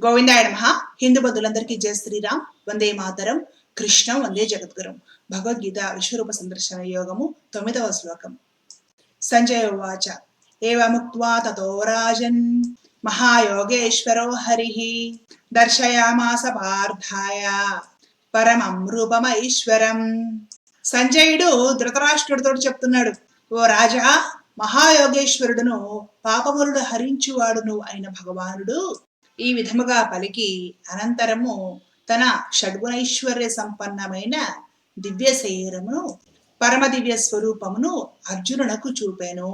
గోవిందాయ నమ. హిందూ బంధువులందరికీ జయ శ్రీరామ్. వందే మాతరం. కృష్ణం వందే జగద్గురం. భగవద్గీత విశ్వరూప సందర్శన యోగము తొమ్మిదవ శ్లోకం. సంజయ ఉవాచ. ఏవముక్త్వా తతో రాజన్. మహాయోగేశ్వరో హరి. దర్శయామాస పార్థాయ పరమం రూపమైశ్వరం సంజయుడు ధృతరాష్ట్రుడితో చెప్తున్నాడు. ఓ రాజా మహాయోగేశ్వరుడును పాపములను హరించువాడును అయిన భగవానుడు. ఈ విధముగా పలికి అనంతరము తన షడ్గుణైశ్వర్య సంపన్నమైన దివ్య శరీరమును పరమ దివ్య స్వరూపమును అర్జునునకు చూపాను.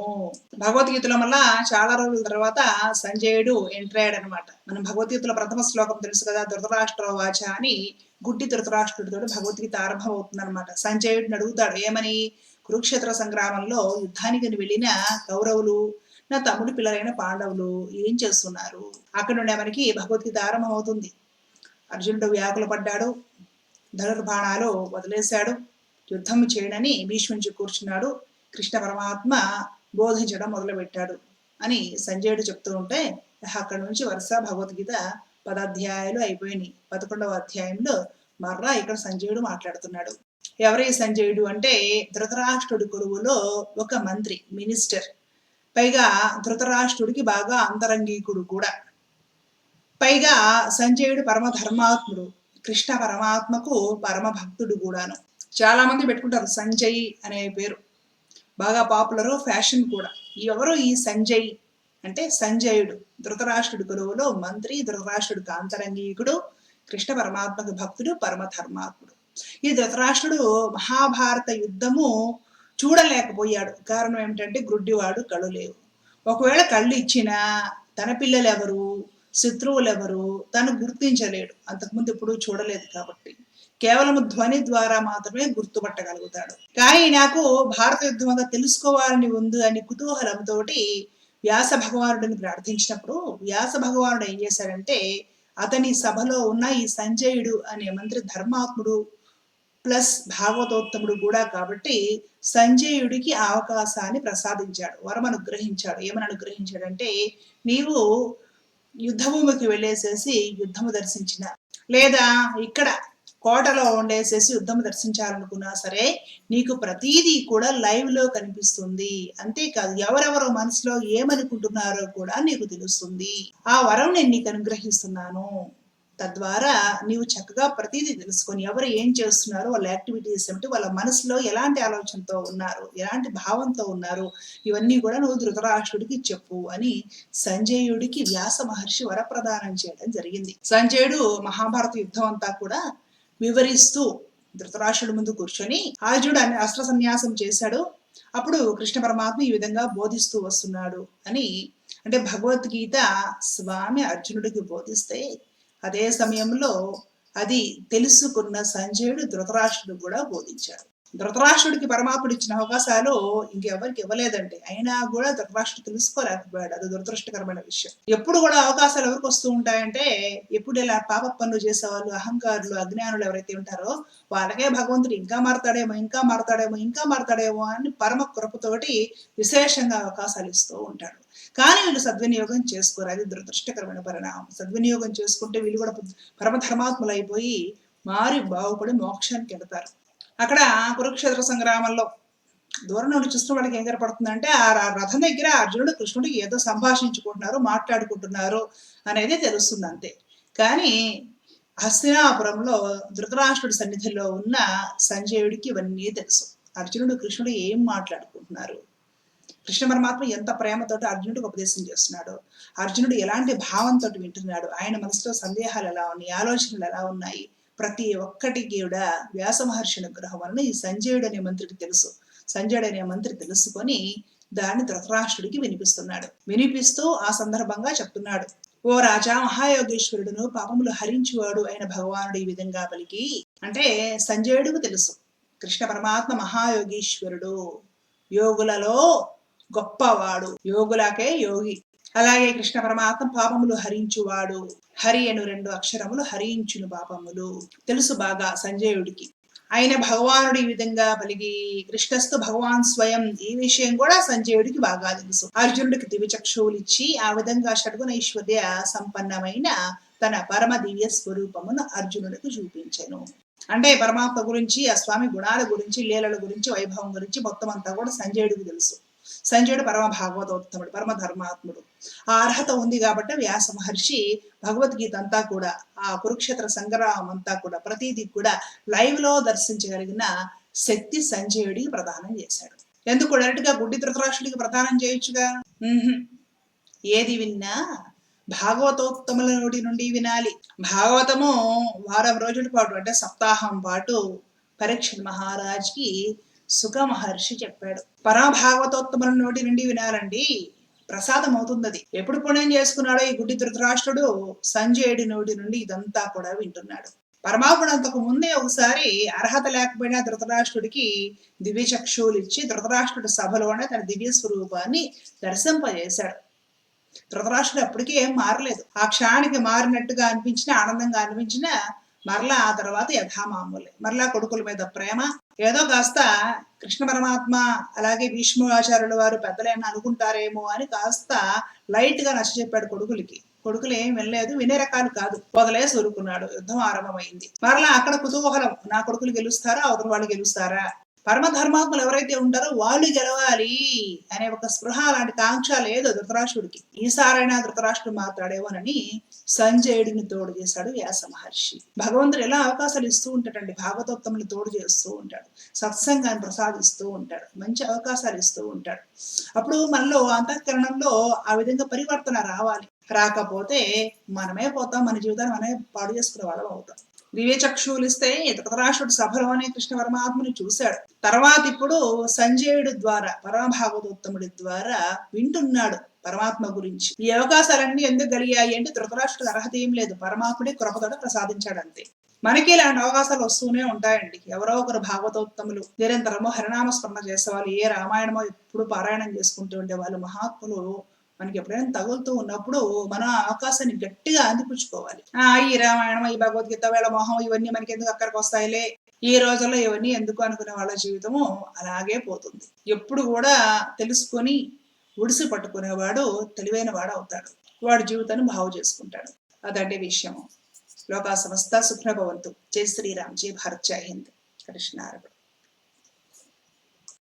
భగవద్గీతలో మళ్ళా చాలా రోజుల తర్వాత సంజయుడు ఎంటర్ అయ్యాడు అనమాట మనం భగవద్గీతలో ప్రథమ శ్లోకం తెలుసు కదా ధృతరాష్ట్ర వాచ అని గుడ్డి ధృతరాష్ట్రుడితో భగవద్గీత ఆరంభం అవుతుంది అనమాట సంజయుడిని అడుగుతాడు ఏమని? కురుక్షేత్ర సంగ్రామంలో యుద్ధానికి వెళ్ళిన కౌరవులు నా తమ్ముడు పిల్లలైన పాండవులు ఏం చేస్తున్నారు? అక్కడ నుండి మనకి భగవద్గీత ఆరంభమవుతుంది. అర్జునుడు వ్యాకుల పడ్డాడు. ధనుర్బాణాలు వదిలేశాడు. యుద్ధం చేయడని భీష్మించి కూర్చున్నాడు. కృష్ణ పరమాత్మ బోధించడం మొదలుపెట్టాడు అని సంజయుడు చెప్తూ ఉంటే అక్కడి నుంచి వరుస భగవద్గీత పదాధ్యాయాలు అయిపోయినాయి. పదకొండవ అధ్యాయంలో మర్రా ఇక్కడ సంజయుడు మాట్లాడుతున్నాడు. ఎవరి సంజయుడు అంటే ధృతరాష్ట్రుడి కొలువులో ఒక మంత్రి మినిస్టర్. పైగా ధృతరాష్ట్రుడికి బాగా అంతరంగీకుడు కూడా. పైగా సంజయుడు పరమధర్మాత్ముడు కృష్ణ పరమాత్మకు పరమ భక్తుడు కూడాను. చాలా మంది పెట్టుకుంటారు సంజయ్ అనే పేరు. బాగా పాపులర్ ఫ్యాషన్ కూడా. ఎవరు ఈ సంజయ్ అంటే సంజయుడు? ధృతరాష్ట్రుడి గురువులో మంత్రి ధృతరాష్ట్రుడికి అంతరంగీకుడు కృష్ణ పరమాత్మకు భక్తుడు పరమధర్మాత్ముడు. ఈ ధృతరాష్ట్రుడు మహాభారత యుద్ధము చూడలేకపోయాడు. కారణం ఏమిటంటే గుడ్డివాడు కళ్ళు లేవు. ఒకవేళ కళ్ళు ఇచ్చినా తన పిల్లలు ఎవరు శత్రువులు ఎవరు తను గుర్తించలేడు. అంతకుముందు ఎప్పుడూ చూడలేదు కాబట్టి. కేవలం ధ్వని ద్వారా మాత్రమే గుర్తుపట్టగలుగుతాడు. కానీ నాకు భారత యుద్ధం అంతా తెలుసుకోవాలని ఉంది అని కుతూహలంతో వ్యాస భగవానుడిని ప్రార్థించినప్పుడు వ్యాస భగవానుడు ఏం చేశాడంటే అతని సభలో ఉన్న ఈ సంజయుడు అనే మంత్రి ధర్మాత్ముడు ప్లస్ భాగవతోత్తముడు కూడా కాబట్టి సంజయుడికి ఆ అవకాశాన్ని ప్రసాదించాడు వరం అనుగ్రహించాడు. ఏమని అనుగ్రహించాడంటే నీవు యుద్ధభూమికి వెళ్ళేసేసి యుద్ధము దర్శించిన లేదా ఇక్కడ కోటలో ఉండేసేసి యుద్ధం దర్శించాలనుకున్నా సరే నీకు ప్రతీదీ కూడా లైవ్లో కనిపిస్తుంది. అంతేకాదు ఎవరెవరో మనసులో ఏమనుకుంటున్నారో కూడా నీకు తెలుస్తుంది. ఆ వరం నేను నీకు అనుగ్రహిస్తున్నాను. తద్వారా నీవు చక్కగా ప్రతిదీ తెలుసుకొని ఎవరు ఏం చేస్తున్నారు వాళ్ళ యాక్టివిటీస్ ఏమిటి వాళ్ళ మనసులో ఎలాంటి ఆలోచనతో ఉన్నారు ఎలాంటి భావంతో ఉన్నారు ఇవన్నీ కూడా నువ్వు ధృతరాష్ట్రుడికి చెప్పు అని సంజయుడికి వ్యాస మహర్షి వరప్రదానం చేయడం జరిగింది. సంజయుడు మహాభారత యుద్ధం అంతా కూడా వివరిస్తూ ధృతరాష్ట్రుడి ముందు కూర్చొని అర్జునుడు అని అస్త్ర సన్యాసం చేశాడు అప్పుడు కృష్ణ పరమాత్మ ఈ విధంగా బోధిస్తూ వస్తున్నాడు అని అంటే భగవద్గీత స్వామి అర్జునుడికి బోధిస్తే అదే సమయంలో అది తెలుసుకున్న సంజయుడు ధృతరాష్ట్రుడు కూడా బోధించాడు. ధృతరాష్ట్రుడికి పరమాత్ముడు ఇచ్చిన అవకాశాలు ఇంకెవరికి ఇవ్వలేదండి. అయినా కూడా ధృతరాష్ట్రుడు తెలుసుకోలేకపోయాడు. అది దురదృష్టకరమైన విషయం. ఎప్పుడు కూడా అవకాశాలు ఎవరికి వస్తూ ఉంటాయంటే ఎప్పుడు ఇలా పాప పనులు చేసేవాళ్ళు అహంకారులు అజ్ఞానులు ఎవరైతే ఉంటారో వాళ్ళకే భగవంతుడు ఇంకా మారతాడేమో ఇంకా మారతాడేమో ఇంకా మారతాడేమో అని పరమ కృపతోటి విశేషంగా అవకాశాలు ఇస్తూ ఉంటాడు. కానీ వీళ్ళు సద్వినియోగం చేసుకోరు. అది దురదృష్టకరమైన పరిణామం. సద్వినియోగం చేసుకుంటే వీళ్ళు కూడా పరమధర్మాత్ములు అయిపోయి మారి బాగుపడి మోక్షానికి వెళతారు అక్కడ కురుక్షేత్ర సంగ్రామంలో దూరం నుండి చూస్తున్న వాళ్ళకి ఏం కనపడుతుందంటే ఆ రథం దగ్గర అర్జునుడు కృష్ణుడికి ఏదో సంభాషించుకుంటున్నారు మాట్లాడుకుంటున్నారు అనేది తెలుస్తుంది అంతే. కానీ హస్తినాపురంలో ధృతరాష్ట్రుడి సన్నిధిలో ఉన్న సంజయుడికి ఇవన్నీ తెలుసు. అర్జునుడు కృష్ణుడు ఏం మాట్లాడుకుంటున్నారు? కృష్ణ పరమాత్మ ఎంత ప్రేమతోటి అర్జునుడికి ఉపదేశం చేస్తున్నాడు? అర్జునుడు ఎలాంటి భావంతో వింటున్నాడు? ఆయన మనసులో సందేహాలు ఎలా ఉన్నాయి? ఆలోచనలు ఎలా ఉన్నాయి? ప్రతి ఒక్కటికి కూడా వ్యాస మహర్షి అనుగ్రహం వలన ఈ సంజయుడు అనే మంత్రికి తెలుసు. సంజయుడు అనే మంత్రి తెలుసుకొని దాన్ని ధృతరాష్ట్రుడికి వినిపిస్తున్నాడు. వినిపిస్తూ ఆ సందర్భంగా చెప్తున్నాడు. ఓ రాజా మహాయోగేశ్వరుడును పాపములు హరించువాడు అయిన భగవానుడు ఈ విధంగా పలికి. అంటే సంజయుడుకు తెలుసు. కృష్ణ పరమాత్మ మహాయోగీశ్వరుడు యోగులలో గొప్పవాడు యోగులకే యోగి అలాగే కృష్ణ పరమాత్మ పాపములు హరించువాడు. హరి అను రెండు అక్షరములు హరించును పాపములు. తెలుసు బాగా సంజయుడికి. ఆయన భగవానుడు ఈ విధంగా పలిగి కృష్ణస్తు భగవాన్ స్వయం ఈ విషయం కూడా సంజయుడికి బాగా తెలుసు. అర్జునుడికి దివిచక్షువులు ఇచ్చి ఆ విధంగా షడ్గుణైశ్వర్య సంపన్నమైన తన పరమ దివ్య స్వరూపమును అర్జునుడికి చూపించెను. అంటే పరమాత్మ గురించి ఆ స్వామి గుణాల గురించి లీలల గురించి వైభవం గురించి మొత్తం అంతా కూడా సంజయుడికి తెలుసు. సంజయుడు పరమ భాగవతోత్తముడు పరమ ధర్మాత్ముడు ఆ అర్హత ఉంది కాబట్టి వ్యాస మహర్షి భగవద్గీత అంతా కూడా ఆ కురుక్షేత్ర సంగ్రహం అంతా కూడా ప్రతిదీ కూడా లైవ్లో దర్శించగలిగిన శక్తి సంజయుడికి ప్రదానం చేశాడు. ఎందుకు డైరెక్ట్గా గుడ్డి ధృతరాష్ట్రుడికి ప్రదానం చేయొచ్చుగా? ఏది విన్నా భాగవతోత్తముల నోటి నుండి వినాలి. భాగవతము వారం రోజుల పాటు అంటే సప్తాహం పాటు పరీక్ష మహారాజ్కి సుఖ మహర్షి చెప్పాడు. పరాభాగవతోత్తముల నోటి నుండి వినాలండి. ప్రసాదం అవుతుంది ఎప్పుడు పుణ్యం చేసుకున్నాడో ఈ గుడ్డి ధృతరాష్ట్రుడు సంజయుడి నోటి నుండి ఇదంతా కూడా వింటున్నాడు. పరమాత్ముడు అంతకు ముందే ఒకసారి అర్హత లేకపోయినా ధృతరాష్ట్రుడికి దివ్య చక్షువులు ఇచ్చి ధృతరాష్ట్రుడి సభలోనే తన దివ్య స్వరూపాన్ని దర్శింపజేశాడు. ధృతరాష్ట్రుడు అప్పటికీ ఏం మారలేదు. ఆ క్షణానికి మారినట్టుగా అనిపించిన ఆనందంగా అనిపించిన మరలా ఆ తర్వాత యథామామూలే. మరలా కొడుకుల మీద ప్రేమ ఏదో కాస్త కృష్ణ పరమాత్మ అలాగే భీష్మాచార్యుల వారు పెద్దలేమని అనుకుంటారేమో అని కాస్త లైట్గా నచ్చ చెప్పాడు కొడుకులకి. కొడుకులు ఏం వినలేదు వినే రకాలు కాదు. వదిలేసి సూరుకున్నాడు. యుద్ధం ఆరంభమైంది. మరలా అక్కడ కుతూహలం నా కొడుకులు గెలుస్తారా అవతల వాళ్ళు గెలుస్తారా? పరమధర్మాత్ములు ఎవరైతే ఉంటారో వాళ్ళు గెలవాలి అనే ఒక స్పృహ లాంటి కాంక్ష లేదు ధృతరాష్ట్రుడికి. ఈసారైనా ధృతరాష్ట్రుడు మాట్లాడేవోనని సంజయుడిని తోడు చేశాడు వ్యాస మహర్షి. భగవంతుడు ఎలా అవకాశాలు ఇస్తూ ఉంటాడండి? భాగవతోత్తములు తోడు చేస్తూ ఉంటాడు. సత్సంగాన్ని ప్రసాదిస్తూ ఉంటాడు. మంచి అవకాశాలు ఇస్తూ ఉంటాడు. అప్పుడు మనలో అంతఃకరణంలో ఆ విధంగా పరివర్తన రావాలి. రాకపోతే మనమే పోతాం మన జీవితాన్ని మనమే పాడు చేసుకునే వాళ్ళం అవుతాం. దివ్య ఇస్తే ధృతరాష్ట్రుడు సభలోనే కృష్ణ పరమాత్మని చూశాడు. తర్వాత ఇప్పుడు సంజయుడి ద్వారా పరమభాగవతోత్తముడి ద్వారా వింటున్నాడు పరమాత్మ గురించి. ఈ అవకాశాలన్నీ ఎందుకు కలిగాయి అంటే ధృతరాష్ట్రుడు అర్హత ఏం లేదు. పరమాత్ముడే కృపతోట ప్రసాదించాడు అంతే. మనకి ఇలాంటి అవకాశాలు వస్తూనే ఉంటాయండి. ఎవరో ఒకరు భాగవతోత్తములు నిరంతరము హరినామ స్మరణ చేసేవాళ్ళు ఏ రామాయణమో ఎప్పుడు పారాయణం చేసుకుంటూ ఉండేవాళ్ళు మహాత్ములు మనకి ఎప్పుడైనా తగులుతూ ఉన్నప్పుడు మనం ఆకాశాన్ని అవకాశాన్ని గట్టిగా అందిపుచ్చుకోవాలి. ఆ ఈ రామాయణం ఈ భగవద్గీత వేళ మొహం ఇవన్నీ మనకి ఎందుకు అక్కడికి వస్తాయిలే? ఈ రోజుల్లో ఇవన్నీ ఎందుకు అనుకునే వాళ్ళ జీవితము అలాగే పోతుంది. ఎప్పుడు కూడా తెలుసుకొని ఉడిసి పట్టుకునేవాడు తెలివైన వాడు అవుతాడు. వాడి జీవితాన్ని బాగు చేసుకుంటాడు. అదంటే విషయము. లోకా సమస్త సుఖ్నభవంతు జై శ్రీరామ్. జై భారత్. జై హింద్. కృష్ణారపడు